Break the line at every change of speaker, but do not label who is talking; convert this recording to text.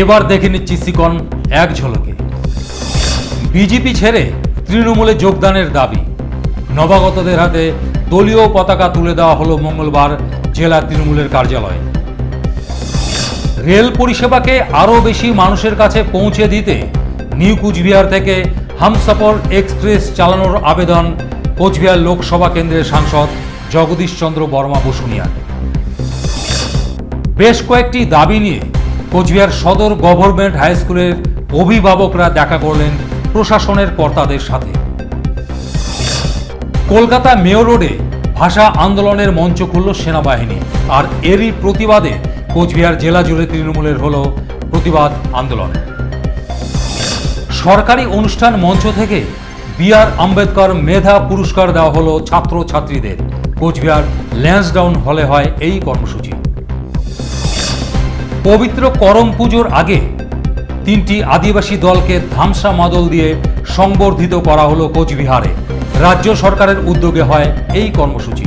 এবার দেখে নিচ্ছি সিকন এক ঝলকে। বিজেপি ছেড়ে তৃণমূলে যোগদানের দাবি। নবাগতদের হাতে দলীয় পতাকা তুলে দেওয়া হলো মঙ্গলবার জেলা তৃণমূলের কার্যালয়ে। রেল পরিষেবাকে আরও বেশি মানুষের কাছে পৌঁছে দিতে নিউ কুচবিহার থেকে হামসফর এক্সপ্রেস চালানোর আবেদন কোচবিহার লোকসভা কেন্দ্রের সাংসদ জগদীশ চন্দ্র বর্মা বসুনিয়ার। বেশ কয়েকটি দাবি নিয়ে কোচবিহার সদর গভর্নমেন্ট হাই স্কুলের অভিভাবকরা দেখা করলেন প্রশাসনের কর্তাদের সাথে। কলকাতা মেয়র রোডে ভাষা আন্দোলনের মঞ্চ খুলল সেনাবাহিনী, আর এরই প্রতিবাদে কোচবিহার জেলা জুড়ে তৃণমূলের হল প্রতিবাদ আন্দোলন। সরকারি অনুষ্ঠান মঞ্চ থেকে বি আর আম্বেদকর মেধা পুরস্কার দেওয়া হলো ছাত্র ছাত্রীদের কোচবিহার ল্যান্সডাউন হলে হয় এই কর্মসূচি। পবিত্র করম পুজোর আগে তিনটি আদিবাসী দলকে ধামসা মাদল দিয়ে সংবর্ধিত করা হলো কোচবিহারে। রাজ্য সরকারের উদ্যোগে হয় এই কর্মসূচি।